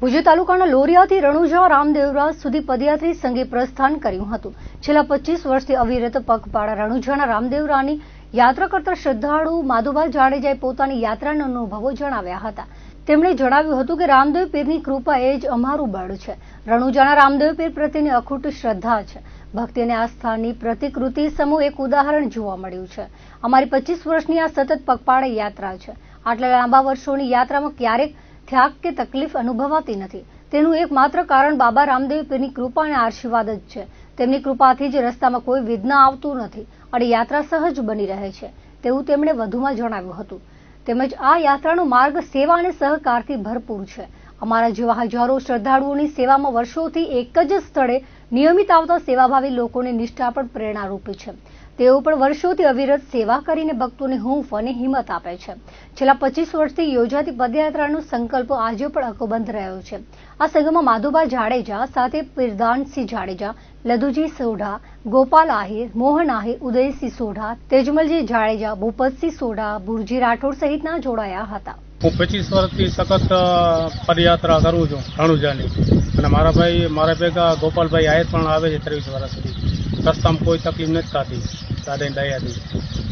ભુજ તાલુકાના લોરિયાથી રણુજા રામદેવરા સુધી પદયાત્રી સંઘે પ્રસ્થાન કર્યું હતું. છેલ્લા પચીસ વર્ષથી અવિરત પગપાળા રણુજાના રામદેવરાની યાત્રા કરતા શ્રદ્ધાળુ માધુભાઈ જાડેજાએ પોતાની યાત્રાના અનુભવો જણાવ્યા હતા. તેમણે જણાવ્યું હતું કે રામદેવ પીરની કૃપા એ જ અમારું બળ છે. રણુજાના રામદેવ પીર પ્રત્યેની અખૂટ શ્રદ્ધા છે. ભક્તિ અને આસ્થાની પ્રતિકૃતિ સમૂહ એક ઉદાહરણ જોવા મળ્યું છે. અમારી પચીસ વર્ષની આ સતત પગપાળા યાત્રા છે. આટલા લાંબા વર્ષોની યાત્રામાં ક્યારેક થ્યાક કે તકલીફ અનુભવાતી નથી. તેનું એકમાત્ર કારણ બાબા રામદેવ પીરની કૃપા અને આશીર્વાદ જ છે. તેમની કૃપાથી જ રસ્તામાં કોઈ વિઘ્ન આવતું નથી અને યાત્રા સહજ બની રહે છે. તેવું તેમણે વધુમાં જણાવ્યું હતું. તેમજ આ યાત્રાનો માર્ગ સેવા અને સહકારથી ભરપૂર છે. અમારા જેવા હજારો શ્રદ્ધાળુઓની સેવામાં વર્ષોથી એક જ સ્થળે નિયમિત આવતા સેવાભાવી લોકોની નિષ્ઠા પણ પ્રેરણારૂપ છે. તેઓ પણ વર્ષોથી અવિરત સેવા કરીને ભક્તોને હૂંફ અને હિંમત આપે છે. છેલ્લા પચીસ વર્ષથી યોજાતી પદયાત્રાનો સંકલ્પ આજે પણ અકબંધ રહ્યો છે. આ સંઘમાં માધુબા જાડેજા, સાથે પિરદાનસિંહ જાડેજા, લધુજી સોઢા, ગોપાલ આહિર, મોહન આહિર, ઉદયસિંહ સોઢા, તેજમલજી જાડેજા, ભૂપતસિંહ સોઢા ભુરજી રાઠોડ સહિતના જોડાયા હતા. હું પચીસ વર્ષથી સખત પદયાત્રા કરું છું રણુજાની અને મારા ભાઈ, મારા ભેગા ગોપાલભાઈ આયર પણ આવે છે ત્રેવીસ વર્ષથી. રસ્તામાં કોઈ તકલીફ નથી થતી. da den Layer